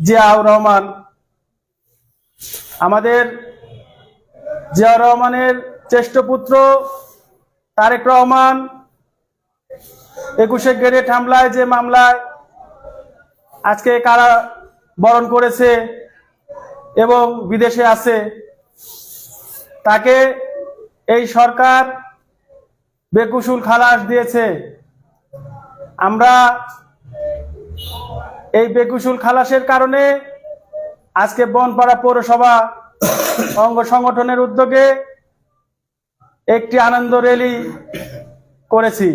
জিয়াউর রহমান। আমাদের জিয়াউর রহমানের পুত্র তারেক রহমান। একুশে গ্রেড হামলায় যে মামলায় আজকে কারা বরণ করেছে এবং বিদেশে আছে, তাকে এই সরকার বেকুসুল খালাস দিয়েছে। আমরা এই বেকুসুল খালাসের কারণে আজকে বনপাড়া পৌরসভা অঙ্গ সংগঠনের উদ্যোগে একটি আনন্দ র্যালি করেছি।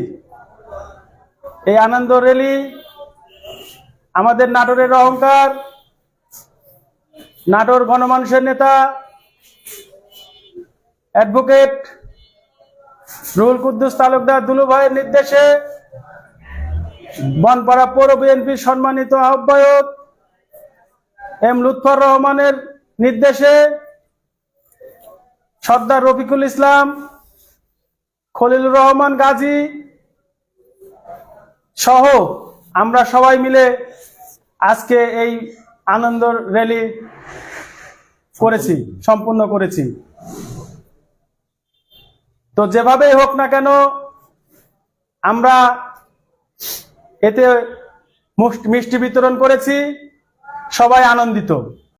এই আনন্দ র্যালি আমাদের নাটোরের অহংকার, নাটোর গণমানুষের নেতা, অ্যাডভোকেট রুহুল কুদ্দুস তালুকদার দুলু ভাইয়ের নির্দেশে বনপাড়া পৌর বিএনপির সম্মানিত আহ্বায়ক এম লুৎফর রহমানের নির্দেশে সর্দার রফিকুল ইসলাম, খলিলুর রহমান গাজী সহ আমরা সবাই মিলে আজকে এই আনন্দ র্যালি করেছি, সম্পূর্ণ করেছি। তো যেভাবেই হোক না কেন, আমরা এতে মুষ্ট- বিতরণ করেছি। সবাই আনন্দিত।